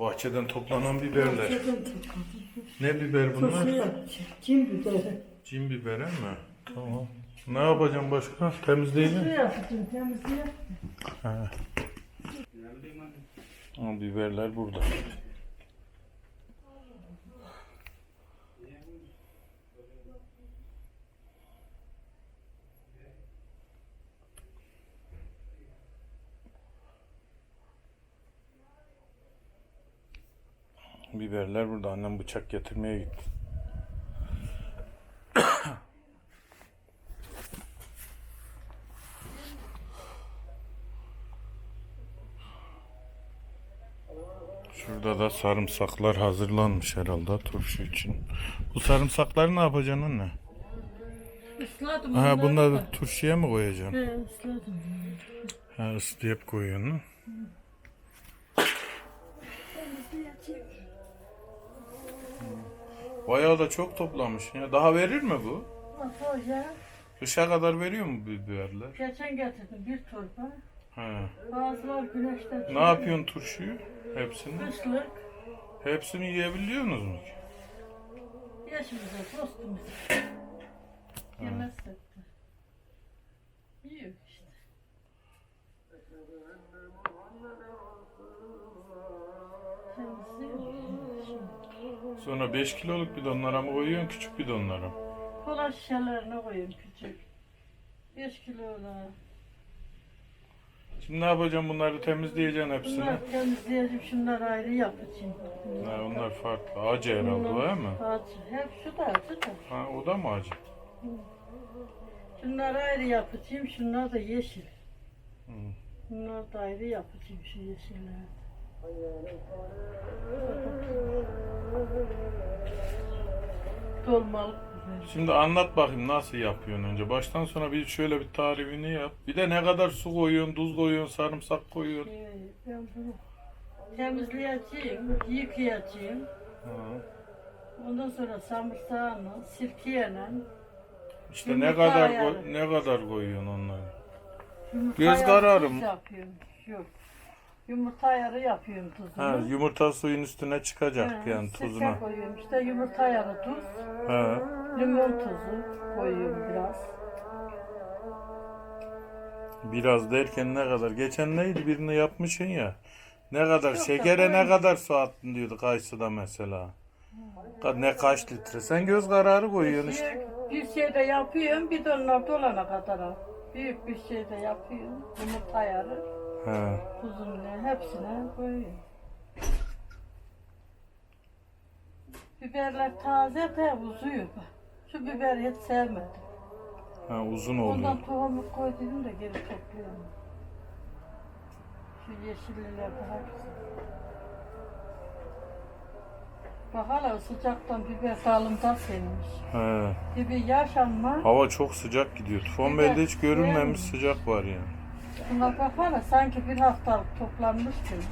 Bahçeden toplanan biberler. Ne biber bunlar? yapacağım. Kim biberi? Cin biberi mi? Tamam. Ne yapacağım başka? Turşu Temizleyeceğim. yapacağım. Temizliğe. Ha. Ha, biberler burada. Biberler burada. Annem bıçak getirmeye gitti. Şurada da sarımsaklar hazırlanmış herhalde turşu için. Bu sarımsakları ne yapacaksın anne? Isladım. Ha bunları da. turşuya mı koyacaksın? He ısladım. Ha ıslayıp koyuyorsun. Bayağı da çok toplamış ya. Daha verir mi bu? Nasıl ya? Kışa kadar veriyor mu bu biberler? Geçen getirdim bir torba. Ha. Bazılar güneşte Ne yapıyorsun turşuyu? Hepsini? Kışlık. Hepsini yiyebiliyorsunuz mu? ki? Yaşımıza, dostumuza. Yemezsek de. Yiyor Sonra 5 kiloluk bidonlara mı koyuyorsun küçük bidonlara? Kola şişelerine koyayım küçük. 5 kilolar. Şimdi ne yapacağım bunları temizleyeceksin hepsini. Bunlar temizleyeceğim, şunlar ayrı yapacağım. Ha, onlar farklı. Acı herhalde o değil mi? Acı. Hep şu da acı da. Ha, o da mı acı? Şunları ayrı yapacağım, şunlar da yeşil. Hı. Bunlar da ayrı yapacağım şu yeşiller. Dolmalık. Şimdi anlat bakayım nasıl yapıyorsun önce. Baştan sona bir şöyle bir tarifini yap. Bir de ne kadar su koyuyorsun, tuz koyuyorsun, sarımsak koyuyorsun. Ee, Ben bunu temizleyeceğim, yıkayacağım. Ha. Ondan sonra samırsağını, sirkeyle, İşte Yumurta ne kadar ayarı. koy- ne kadar koyuyorsun onları. yumurta Göz kararı tuz yapıyorum. Yok. Yumurta ayarı yapıyorum tuzunu. Ha, yumurta suyun üstüne çıkacak Ha, yani sirke tuzuna. koyuyorum. İşte yumurta ayarı tuz, Ha. limon tuzu koyuyorum biraz. Biraz derken ne kadar? Geçen neydi birini yapmışsın ya. Ne kadar da şekere ne kadar su attın diyordu kayısıda mesela. Ka- Ne kaç litre? Sen göz kararı koyuyorsun işte. Bir, bir şey de yapıyorum, bidonlar dolana kadar. al. Büyük bir şey de yapıyorum. Yumurta ayarı, He. tuzunu hepsine koyuyorum. Biberler taze de uzuyor. Şu biberi hiç sevmedim. Ha, uzun oluyor. Ondan tohumu koydum da geri topluyorum. Şu yeşilliler daha güzel. Bak hala sıcaktan biber dalımda sevmiş. He. Gibi yaşanma. Hava çok sıcak gidiyor. Tufan Bey'de hiç görünmemiş sıcak var yani. Buna bak hala sanki bir haftalık toplanmış gibi.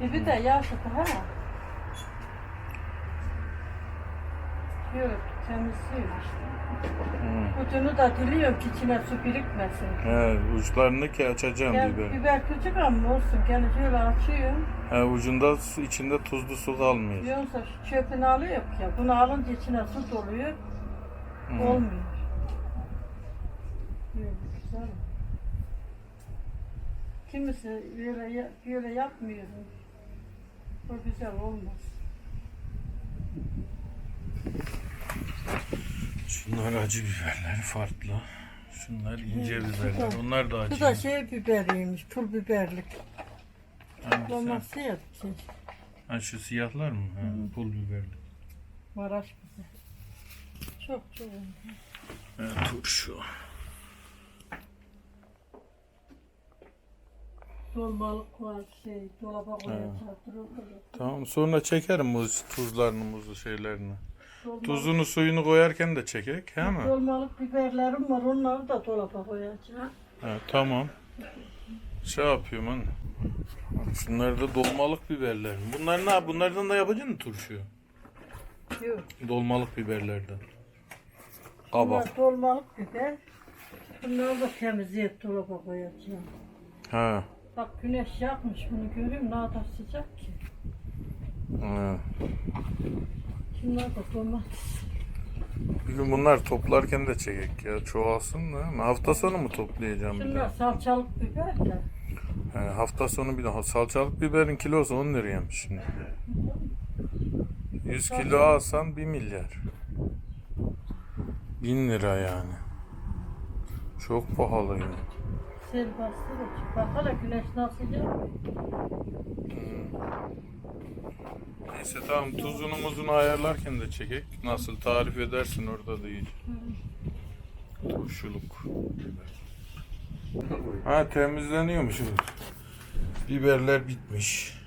Gibi de yaşadı ha. Yok temizliyor işte. Hı. Ucunu da diliyorum ki içine su birikmesin. He, uçlarını ki açacağım Gel, biber. biber küçük ama olsun. Gene şöyle açıyorum. He, ucunda su, içinde tuzlu su kalmıyor. Yoksa şu çöpünü alıyor ya. Bunu alınca içine su doluyor. Hı. Olmuyor. Yok, güzel. Kimisi böyle, ya- böyle yapmıyor. O güzel olmaz. Şunlar acı biberler farklı. Şunlar ince biberler. Onlar da Bu acı. da şey biberiymiş, pul biberlik. Hangisi? Domates yapacağız. Ha, şu siyahlar mı? Ha, pul biberli. Maraş biber. Çok çok. Ha, turşu. Dolmalık var, şey, dolaba. Dolmalık. Tamam sonra çekerim muz tuzlarını muzlu şeylerini. Dolmalık- Tuzunu suyunu koyarken de çekek he mi? Dolmalık biberlerim var, onları da dolaba koyacağım. Ha, tamam. Şey yapıyorum anne. Şunlar da dolmalık biberler. Bunlar ne? Bunlardan da yapacaksın mı turşu? Yok. Dolmalık biberlerden. Kabak. Bunlar dolmalık biber. Bunları da temizleyip dolaba koyacağım. Ha. Bak güneş yakmış bunu görüyorum. Ne kadar sıcak ki. Hı. Şunlar da domates. Bir gün bunlar toplarken de çekek ya. Çoğalsın da. ama Hafta sonu mu toplayacağım bir Şunlar de? salçalık biber de. He, hafta sonu bir daha. Salçalık biberin kilosu 10 liraymış şimdi. 100 kilo alsan 1 milyar. 1000 lira yani. Çok pahalı ya. Sel bastı da çık. Bak hele güneş nasıl yakıyor. Neyse tamam tuzunu muzunu ayarlarken de çekek. Nasıl tarif edersin orada değil. Turşuluk. Ha temizleniyormuş. Biberler bitmiş.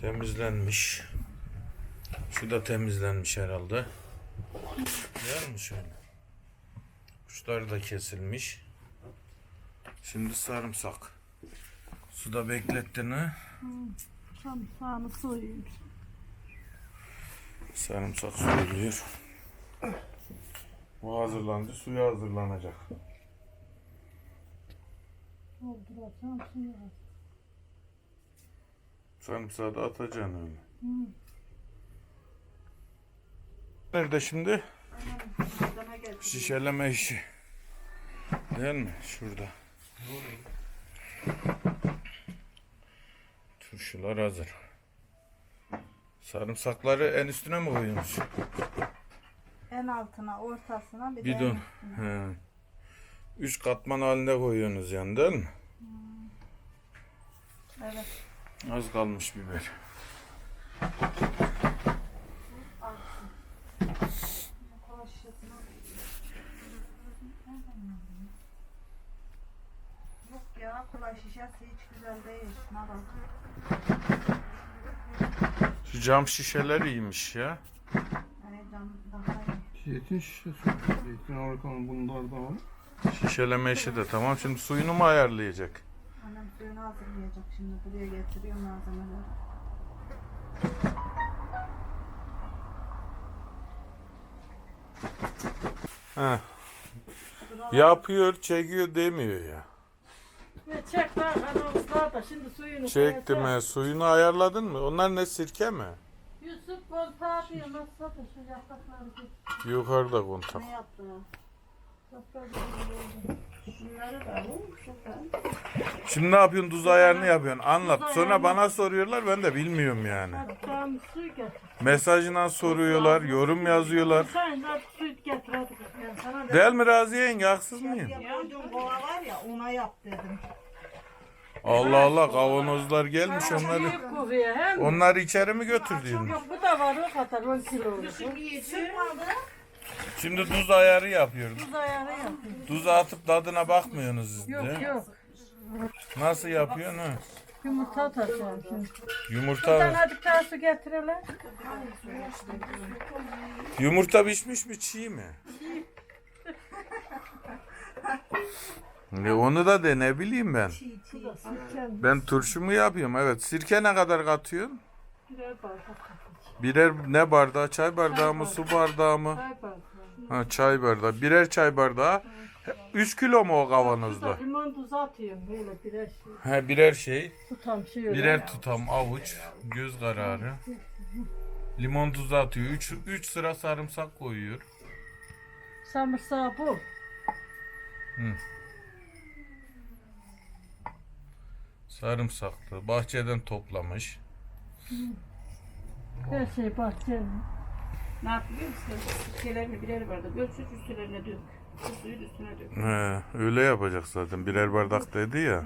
Temizlenmiş. Şu da temizlenmiş herhalde. Yer mi şöyle? Kuşlar da kesilmiş. Şimdi sarımsak. Suda beklettin ha? Tam sağını soyayım. Sarımsak soyuluyor. Bu hazırlandı, suya hazırlanacak. Dolduracağım suyu. Sarımsağı da atacaksın öyle. Hı. Nerede şimdi? Şişeleme işi. Değil mi? Şurada. Turşular hazır. Sarımsakları en üstüne mi koyuyorsunuz? En altına, ortasına bir de Bidon. en üstüne. He. Üç katman halinde koyuyorsunuz yani değil mi? Evet. Az kalmış biber. Yok ya, kola şişesi hiç güzel değil. Şuna bak. Şu cam şişeler iyiymiş ya. Yani cam daha iyi. Zeytin şişesi. Zeytin arkanın bunlardan al. Şişeleme işi de tamam. Şimdi suyunu mu ayarlayacak? Annem suyunu hazırlayacak şimdi. Buraya getiriyor malzemeleri. Heh. Yapıyor, çekiyor demiyor ya. Ve çek lan kanalızlar da şimdi suyunu Çektim koyacağım. he. Suyunu ayarladın mı? Onlar ne sirke mi? Yusuf Bonta diyor. Nasıl da şu yaprakları. Yukarıda kontak. Ne yaptı? Yaprakları Şunları da bu. Şuradan. Şimdi ne yapıyorsun? Tuz ayarını yapıyorsun. Anlat. Tuz Sonra ayarını- bana soruyorlar. Ben de bilmiyorum yani. Hatta su getir. Mesajından soruyorlar. Yorum yazıyorlar. Sen de su getir hadi. Ben sana Değil mi Raziye yenge? Haksız mıyım? Ya koyduğum kova var ya, ona yap dedim. Allah Allah kavanozlar gelmiş onları. Kuruya hem. Onları içeri mi götürdün? Yok bu da var o kadar 10 kilo olur. Şimdi tuz ayarı yapıyoruz. Tuz ayarı yapıyor. Tuzu atıp tadına bakmıyorsunuz siz Yok de. yok. Nasıl yapıyorsun ha? Yumurta atacağım şimdi. Yumurta tane azıcık daha su getirelim. yumurta pişmiş mi çiğ mi? E onu da de ne bileyim ben. Ben turşu mu yapıyorum? Evet. Sirke ne kadar katıyorsun? Birer bardak. Birer ne bardağı? Çay bardağı mı? Su bardağı mı? Çay bardağı. Ha çay bardağı. Birer çay bardağı. 3 kilo mu o kavanozda? da limon tuzu atıyorum böyle birer şey. He birer şey. Tutam şey öyle. Birer tutam avuç. Göz kararı. Limon tuzu atıyor. 3 3 sıra sarımsak koyuyor. Samırsağı bu. Sarımsaklı. Bahçeden toplamış. Her şey bahçenin. Ne yapıyor musun? Şeylerini birer bardak ölçü üstlerine dök. Suyun üstüne dök. He, öyle yapacak zaten. Birer bardak dedi ya.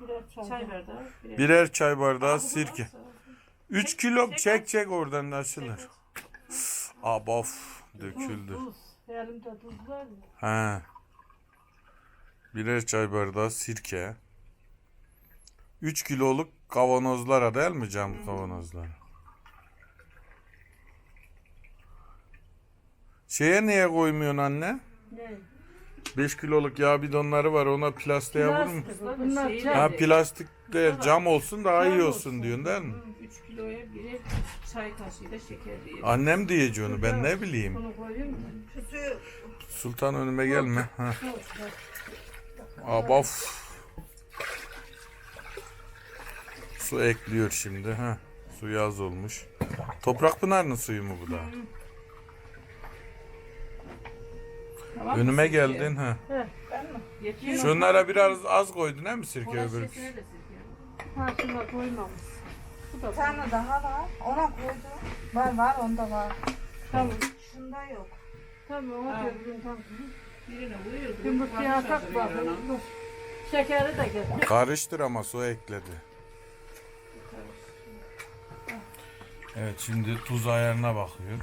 Birer çay. Çay bardağı. Birer. Birer çay bardağı sirke. 3 kilo çek çek oradan da açılır. Abaf döküldü. Tuz. Elimde tuz var ya. He. Birer çay bardağı sirke. 3 kiloluk kavanozlara değil mi cam kavanozlara? Şeye niye koymuyorsun anne? Ne? 5 kiloluk yağ bidonları var ona plastiğe? Plastik. Bunlar. Ha plastik değil cam olsun daha iyi olsun diyorsun değil mi? 3 kiloya birer çay kaşığı da şeker diye. Annem diyeceği onu ben ne bileyim. Bunu koyayım mı? Sultan önüme gelme. Ha. Yok. Abaf. Su ekliyor şimdi. Ha. Suyu az olmuş. Toprak Pınar'ın suyu mu bu da? Tamam mı Önüme sirke? geldin ha. Yetiyor mu? Şunlara biraz az koydun he mi sirke Kola öbür? şişesine de sirke. Ha şuna koymamış. Bu da Bir tane daha var. Ona koydum. Var var onda var. Tamam. Şunda yok. Tamam o Ha. gördüm tamam. Birine. Yumurtaya atak bakın. Şekeri de getir. Karıştır ama su ekledi. Evet şimdi tuz ayarına bakıyor.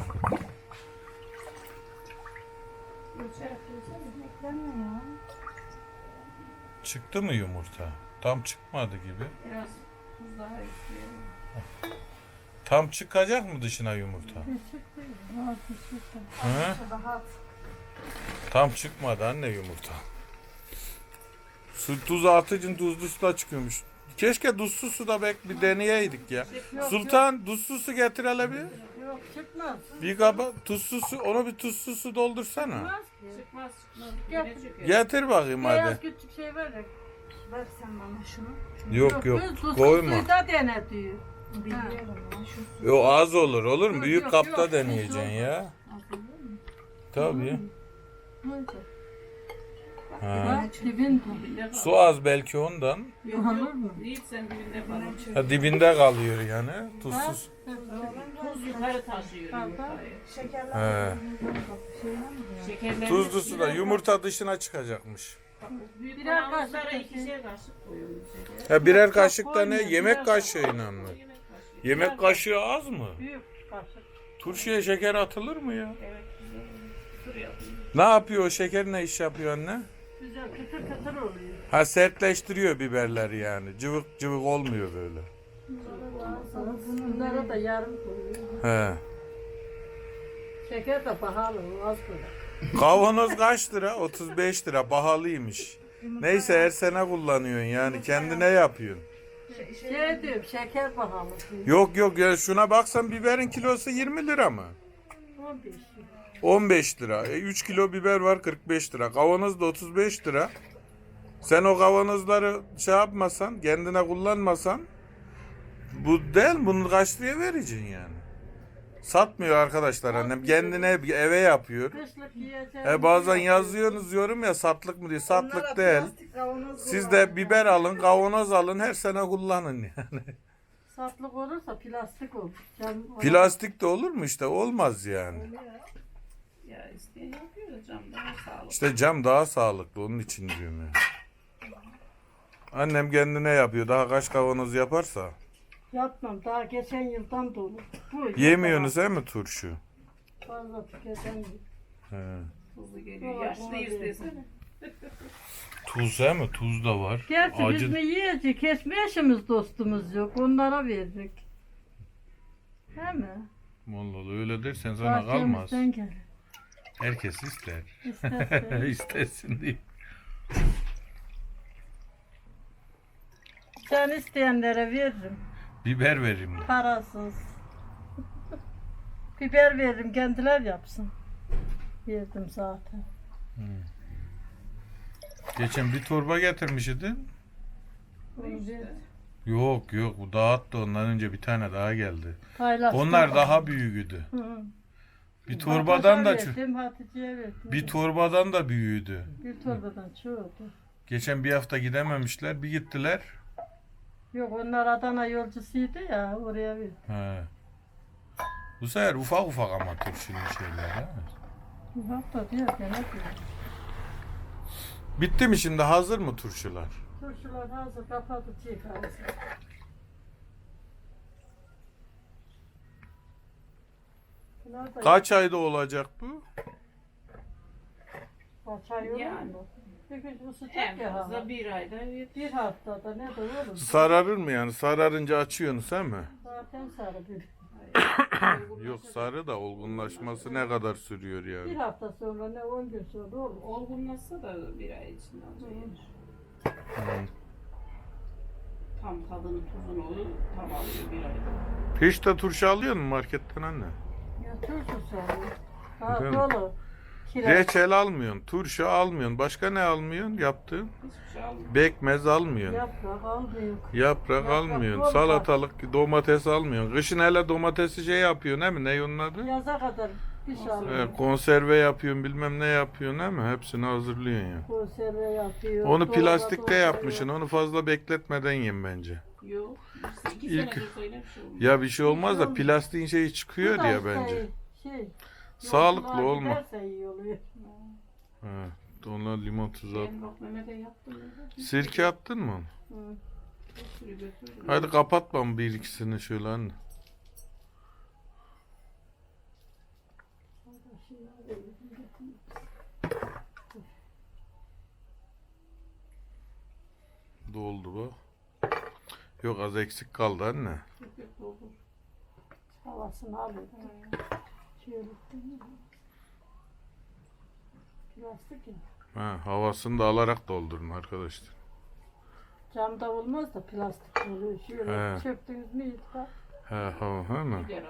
Çıktı mı yumurta? Tam çıkmadı gibi. Biraz tuz daha. Tam çıkacak mı dışına yumurta? Şu daha. Tam çıkmadı anne yumurta. Su tuzu atıcın tuzlu su da çıkıyormuş. Keşke tuzsuz su da bek bir deneyeydik ya. Sultan tuzsuz su getir hele bir. Yok çıkmaz. Bir kaba tuzsuz su, onu bir tuzsuz su doldursana. Çıkmaz ki. Çıkmaz çıkıyor. Getir bakayım Beyaz hadi. küçük şey var ya. Ver sen bana şunu. Yok yok tuzsuz koyma. suyu da dene diyor. Biliyorum ya şu su. Yok az olur olur mu? Yok, Büyük yok, kapta yok, deneyeceksin ya. Tabii. Neyse. Ha. Bak kal. Su az belki ondan. Yok Olur mu? Değil sen dibinde kalın. Ha, dibinde kalıyor yani. Tuzsuz. Tuz yukarı taşıyor. Şekerler He. Şekerlerini Tuzlu su da sürüyor. yumurta dışına çıkacakmış. Birer kaşık ikişer kaşık koyuyoruz üzerine. Ha birer kaşık da ne? Yemek kaşığıyla mı? Yemek kaşığı. Az mı? Büyük kaşık. Turşuya şeker atılır mı ya? Evet. Tur yapıyor. Ne yapıyor o şeker ne iş yapıyor anne? Güzel kıtır kıtır oluyor. Ha sertleştiriyor biberleri yani. Cıvık cıvık olmuyor böyle. Bunlara da yarım koyuyor. He. Şeker de pahalı az koyuyor. Kavanoz kaç lira? 35 lira. Pahalıymış. Neyse her sene kullanıyorsun yani kendine yapıyorsun. Şey diyorum şeker pahalı. Yok yok ya şuna baksan biberin kilosu 20 lira mı? 15 lira. 15 lira. E, 3 kilo biber var 45 lira. Kavanoz da 35 lira. Sen o kavanozları şey yapmasan, kendine kullanmasan bu değil? Bunu kaç liraya vereceksin yani? Satmıyor arkadaşlar annem. Kendine eve yapıyor. Kışlık yiyeceğim. E bazen yazıyorsunuz yorum ya satlık mı diye. Satlık değil. Siz de biber alın, kavanoz alın, her sene kullanın yani. Satlık olursa plastik olur. Plastik de olur mu işte? Olmaz yani. Ya isteyen cam daha sağlıklı. İşte cam daha sağlıklı onun için diyorum ya. Annem kendine yapıyor. Daha kaç kavanoz yaparsa. Yapmam. Daha geçen yıldan dolu. Bu Yemiyorsunuz he mi turşu? Fazla tüketen He. Tuzlu geliyor. Yok, Yaşlıyız olabilir. desene. Tuz he mi? Tuz da var. Gerçi biz Acı. mi yiyeceğiz? Kesme eşimiz dostumuz yok. Onlara verdik. He mi? Vallahi öyle dersen sana kalmaz. Bahçemizden gelir. Herkes ister. İsterse. İstesin diye. Sen isteyenlere veririm. Biber vereyim. de. Parasız. Biber veririm kendiler yapsın. Verdim zaten. Geçen bir torba getirmiş idin. Verdim. Yok yok bu dağıttı ondan önce bir tane daha geldi. Paylaştım. Onlar daha büyüğüydü. Hı. Bir torbadan da Hatice'ye ço- verdim, Hatice'ye verdim. bir torbadan da büyüğüydü. Bir torbadan çoğuldu. Geçen bir hafta gidememişler. Bir gittiler. Yok onlar Adana yolcusuydu ya oraya verdim. He. Bu sefer ufak ufak ama turşunun şeyleri. ha. Bu hafta diyor gene diyor. Bitti mi şimdi? Hazır mı turşular? Turşular hazır kapadı çiğ kahvesi. Kaç ayda olacak bu? Kaç ay olur Yani. mu? Bir gün bu sıcak En ya hava. fazla bir ayda. Bir haftada ne de olur. Sararır mı yani? Sararınca açıyorsunuz değil mi? Zaten sarı bir. Yok sarı da olgunlaşması ne kadar sürüyor Bir yani? hafta sonra ne on gün sonra olur. Olgunlaşsa da bir ay içinde. Hı. Tam tadını tuzunu olur, tam alıyor bir ayda. Hiç de turşu alıyor mu marketten anne? Turşu sarı. Ha Efendim? dolu. Kiraz. Reçel almıyorsun, turşu almıyorsun. Başka ne almıyorsun yaptığın? Hiçbir şey almıyor. Bekmez almıyorsun. Yaprak almıyor. Yaprak Yaprak almıyorsun. olmaz. Salatalık, domates almıyorsun. Kışın hele domatesi şey yapıyorsun değil mi? Ne onun adı? Yaza kadar bir şey konserve yapıyorsun bilmem ne yapıyorsun değil mi? Hepsini hazırlıyorsun ya. Konserve yapıyor. Onu dolaba plastikte dolduruyor. yapmışsın. Onu fazla bekletmeden yem bence. Yok. İki İlk- sene şey. Ya bir şey olmaz da olmaz. plastiğin şeyi Bu çıkıyor da ya işte bence. Şey, Sağlıklı yolculuğa olma. giderse iyi oluyor. He, ona limon tuzu at. Ben bak Mehmet'e yaptım. ya. Sirke attın mı? Hı. Bir sürü götürdüm. Hadi kapatmam bir ikisini şöyle anne. Doldu bu. Yok az eksik kaldı anne. Havasını alıyor. Plastik ya. Ha, havasını da alarak doldurun arkadaşlar. Camda olmaz da plastik oluyor. Şöyle He. çöktünüz mü yıkar. He hava ha mı? Gider.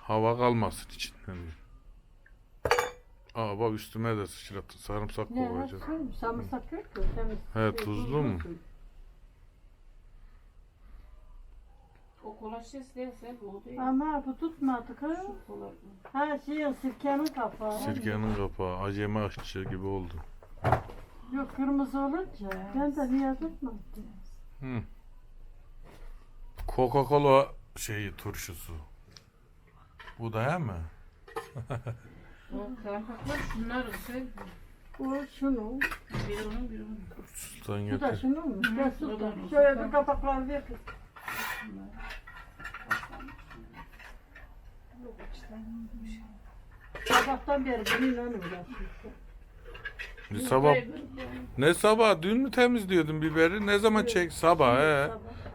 Hava kalmasın içinden. Aa bak üstüme de sıçrattı. Sarımsak Ne? kovacağız. Suyum, Sarımsak yok ki. Temiz. He, Şey, tuzlu mu? O kola şişesi değilse bu değil. Ama bu tutmadık ha. Şu kola. Ha şey sirkenin kapağı. Sirkenin kapağı acemi aşçı gibi oldu. Yok kırmızı olunca. Ben de niye tutmadım? Hı. Coca-Cola şeyi turşusu. Bu da he mi? O karampaklar şunların sen. Bu şunu. Biri onun biri onun. Sultan Bu da getir. şunu mu? Gel o da onun. Şöyle bir kapaklar ver kız. Sabahtan beri bununla uğraşıyorsun. Bir sabah ne sabah dün mü temizliyordun biberi? Ne zaman çek sabah he.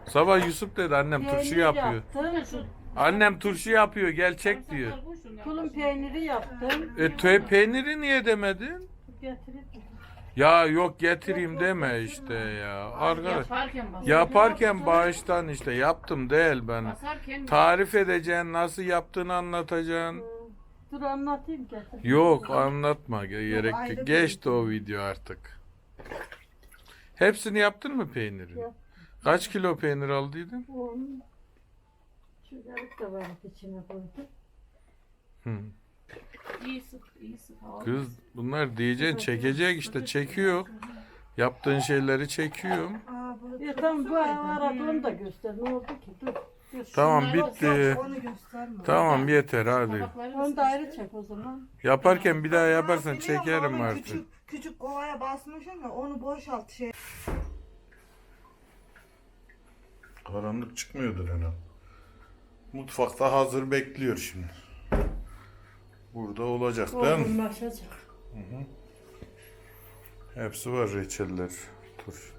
Sabah Yusuf dedi annem turşu yapıyor. yaptım. Annem turşu yapıyor gel çek diyor. Tulum peyniri yaptım. E tüy peyniri niye demedin? Getirip Ya yok getireyim deme işte ya. Arkadaş Yaparken yaparken bağıştan işte yaptım değil ben. Basarken Tarif edeceksin, nasıl yaptığını anlatacaksın. Dur anlatayım getir. Yok anlatma ge- gerek ayrı yok. bir Geçti o video artık. Hepsini yaptın mı peyniri? Yaptım. Kaç kilo peynir aldıydın? Onun şu yarık da var içine koydum. Hı. İyi sık, iyi sık. hava. Kız bunlar diyeceksin çekecek işte çekiyor. Yaptığın şeyleri çekiyor. Aa, bu Ya tamam bu aradığını da göster. Ne oldu ki? Dur. Tamam bitti. Tamam yeter hadi. Onu da ayrı çek o zaman. Yaparken bir daha yaparsan çekerim artık. Küçük, küçük kovaya basmışım da onu boşalt şey. Karanlık çıkmıyordur herhalde. Mutfakta hazır bekliyor şimdi. Burada olacak değil mi? Olgunlaşacak. Hepsi var reçeller. Dur.